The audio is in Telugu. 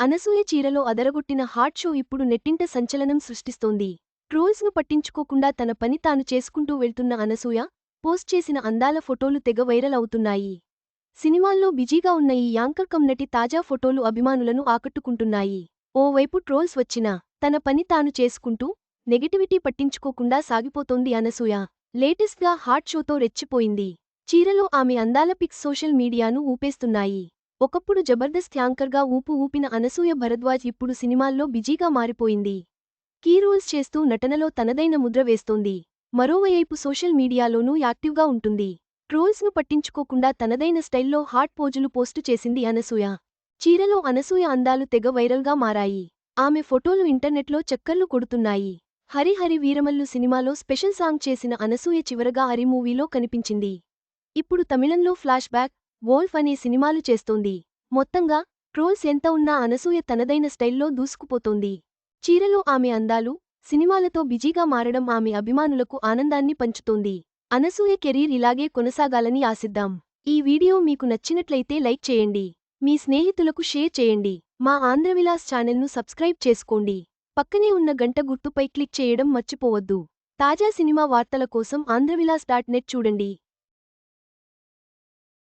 అనసూయ చీరలో అదరగొట్టిన హాట్ షో ఇప్పుడు నెట్టింట సంచలనం సృష్టిస్తోంది. ట్రోల్స్ను పట్టించుకోకుండా తన పని తాను చేసుకుంటూ వెళ్తున్న అనసూయ పోస్ట్ చేసిన అందాల ఫోటోలు తెగ వైరల్ అవుతున్నాయి. సినిమాల్లో బిజీగా ఉన్న ఈ యాంకర్ కమ్ నటి తాజా ఫోటోలు అభిమానులను ఆకట్టుకుంటున్నాయి. ఓవైపు ట్రోల్స్ వచ్చినా తన పని తాను చేసుకుంటూ నెగటివిటీ పట్టించుకోకుండా సాగిపోతోంది అనసూయ. లేటెస్ట్గా హాట్ షోతో రెచ్చిపోయింది. చీరలో ఆమె అందాల పిక్స్ సోషల్ మీడియాను ఊపేస్తున్నాయి. ఒకప్పుడు జబర్దస్త్ యాంకర్గా ఊపు ఊపిన అనసూయ భరద్వాజ్ ఇప్పుడు సినిమాల్లో బిజీగా మారిపోయింది. కీ రోల్స్ చేస్తూ నటనలో తనదైన ముద్ర వేస్తోంది. మరోవైపు సోషల్ మీడియాలోనూ యాక్టివ్గా ఉంటుంది. ట్రోల్స్ను పట్టించుకోకుండా తనదైన స్టైల్లో హాట్ పోజులు పోస్టు చేసింది అనసూయ. చీరలో అనసూయ అందాలు తెగ వైరల్గా మారాయి. ఆమె ఫోటోలు ఇంటర్నెట్లో చక్కర్లు కొడుతున్నాయి. హరిహరి వీరమల్లు సినిమాలో స్పెషల్ సాంగ్ చేసిన అనసూయ చివరగా హరి మూవీలో కనిపించింది. ఇప్పుడు తమిళంలో ఫ్లాష్ బ్యాక్ వోల్ఫ్ అనే సినిమాలు చేస్తోంది. మొత్తంగా ట్రోల్స్ ఎంత ఉన్నా అనసూయ తనదైన స్టైల్లో దూసుకుపోతోంది. చీరలో ఆమె అందాలు సినిమాలతో బిజీగా మారడం ఆమె అభిమానులకు ఆనందాన్ని పంచుతోంది. అనసూయ కెరీర్ ఇలాగే కొనసాగాలని ఆశిద్దాం. ఈ వీడియో మీకు నచ్చినట్లయితే లైక్ చేయండి. మీ స్నేహితులకు షేర్ చేయండి. మా ఆంధ్రవిలాస్ ఛానల్ను సబ్స్క్రైబ్ చేసుకోండి. పక్కనే ఉన్న గంట గుర్తుపై క్లిక్ చేయడం మర్చిపోవద్దు. తాజా సినిమా వార్తల కోసం ఆంధ్రవిలాస్ డాట్ నెట్ చూడండి.